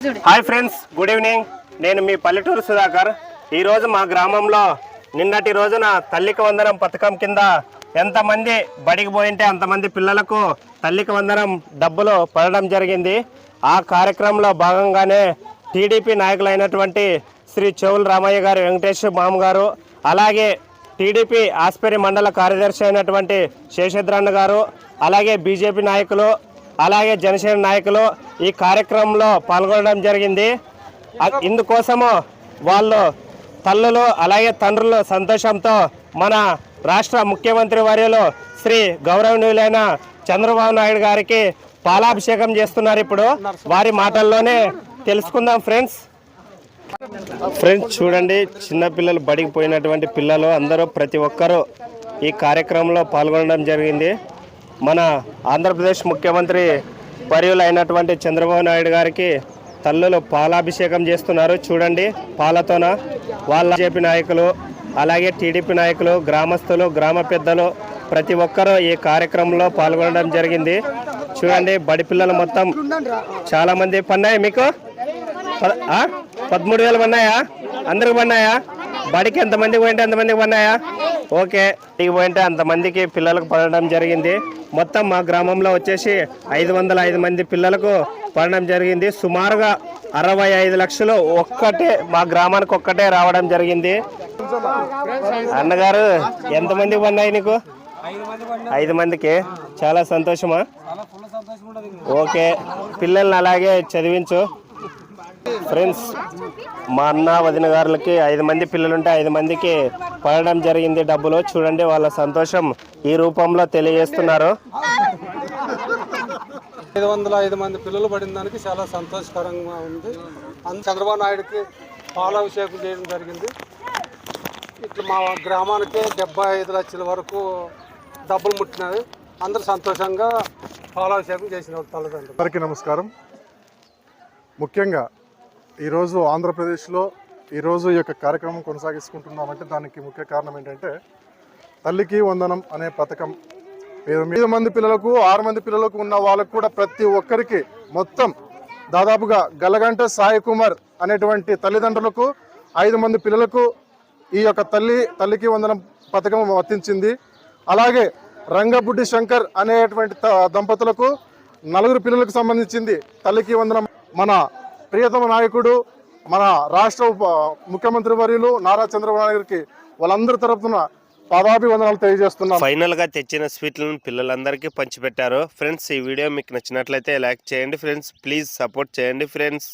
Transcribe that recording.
Hi friends good evening నేను మీ పల్లెటూరు సుధాకర్. ఈరోజు మా గ్రామంలో నిన్నటి రోజున తల్లికి వందనం పథకం కింద ఎంతమంది బడికి పోయింటే అంతమంది పిల్లలకు తల్లికి వందనం డబ్బులు పడడం జరిగింది. ఆ కార్యక్రమంలో భాగంగానే టీడీపీ నాయకులైనటువంటి శ్రీ చెవుల రామయ్య గారు వెంకటేష్ మామ గారు అలాగే టీడీపీ ఆస్పరి మండల కార్యదర్శి అయినటువంటి శేషద్రన్న గారు అలాగే బీజేపీ నాయకులు అలాగే జనసేన నాయకులు ఈ కార్యక్రమంలో పాల్గొనడం జరిగింది. ఇందుకోసము వాళ్ళు తల్లులు అలాగే తండ్రులు సంతోషంతో మన రాష్ట్ర ముఖ్యమంత్రి వర్యులు శ్రీ గౌరవనీయులైన చంద్రబాబు నాయుడు గారికి పాలాభిషేకం చేస్తున్నారు ఇప్పుడు. వారి మాటల్లోనే తెలుసుకుందాం ఫ్రెండ్స్. ఫ్రెండ్స్ చూడండి చిన్నపిల్లలు బడికి పోయినటువంటి పిల్లలు అందరూ ప్రతి ఒక్కరూ ఈ కార్యక్రమంలో పాల్గొనడం జరిగింది. మన ఆంధ్రప్రదేశ్ ముఖ్యమంత్రి వర్యులు అయినటువంటి చంద్రబాబు నాయుడు గారికి తల్లులు పాలాభిషేకం చేస్తున్నారు. చూడండి పాలతోన వాళ్ళ బీజేపీ నాయకులు అలాగే టీడీపీ నాయకులు గ్రామస్తులు గ్రామ పెద్దలు ప్రతి ఒక్కరూ ఈ కార్యక్రమంలో పాల్గొనడం జరిగింది. చూడండి బడి పిల్లలు మొత్తం చాలామంది పన్నాయి మీకు? పదమూడు వేలు పన్నాయా? అందరికి పన్నాయా? బడికి ఎంతమందికి పోయింటే ఎంతమందికి పన్నాయా? ఓకే ఇంటికి పోయింటే అంతమందికి పిల్లలకు పడడం జరిగింది. మొత్తం మా గ్రామంలో వచ్చేసి ఐదు వందల ఐదు మంది పిల్లలకు పడడం జరిగింది. సుమారుగా అరవై ఐదు లక్షలు ఒక్కటే మా గ్రామానికి ఒక్కటే రావడం జరిగింది. అన్నగారు ఎంతమంది పడినాయి నీకు? ఐదు మందికి? చాలా సంతోషమా? ఓకే పిల్లల్ని అలాగే చదివించు. ఫ్రెండ్స్ మా అన్న వదిన గారులకి ఐదు మంది పిల్లలుంటే ఐదు మందికి పడడం జరిగింది డబ్బులు. చూడండి వాళ్ళ సంతోషం ఈ రూపంలో తెలియజేస్తున్నారు. ఐదు వందల ఐదు మంది పిల్లలు పడిన దానికి చాలా సంతోషకరంగా ఉంది. అంత చంద్రబాబు నాయుడుకి పాలాభిషేకం చేయడం జరిగింది. ఇట్లా మా గ్రామానికి డెబ్బై ఐదు లక్షల వరకు డబ్బులు ముట్టినవి అందరూ సంతోషంగా పాలాభిషేకం చేసిన తల్లిదండ్రులు. అందరికీ నమస్కారం. ముఖ్యంగా ఈరోజు ఆంధ్రప్రదేశ్లో ఈరోజు ఈ యొక్క కార్యక్రమం కొనసాగిస్తుంటున్నామంటే దానికి ముఖ్య కారణం ఏంటంటే తల్లికి వందనం అనే పథకం. మీద మంది పిల్లలకు ఆరు మంది పిల్లలకు ఉన్న వాళ్ళకు కూడా ప్రతి ఒక్కరికి మొత్తం దాదాపుగా గలగంట సాయి కుమార్ అనేటువంటి తల్లిదండ్రులకు ఐదు మంది పిల్లలకు ఈ యొక్క తల్లి తల్లికి వందనం పథకం వర్తించింది. అలాగే రంగబుడ్డి శంకర్ అనేటువంటి దంపతులకు నలుగురు పిల్లలకు సంబంధించింది తల్లికి వందనం మన ప్రియతమ నాయకుడు మన రాష్ట్ర ఉప ముఖ్యమంత్రి వర్యులు నారా చంద్రబాబు గారికి వాళ్ళందరి తరఫున పాదాభివందనాలు తెలియజేస్తున్నాం ఫైనల్గా తెచ్చిన స్వీట్లను పిల్లలందరికీ పంచిపెట్టారు. ఫ్రెండ్స్ ఈ వీడియో మీకు నచ్చినట్లయితే లైక్ చేయండి. ఫ్రెండ్స్ ప్లీజ్ సపోర్ట్ చేయండి. ఫ్రెండ్స్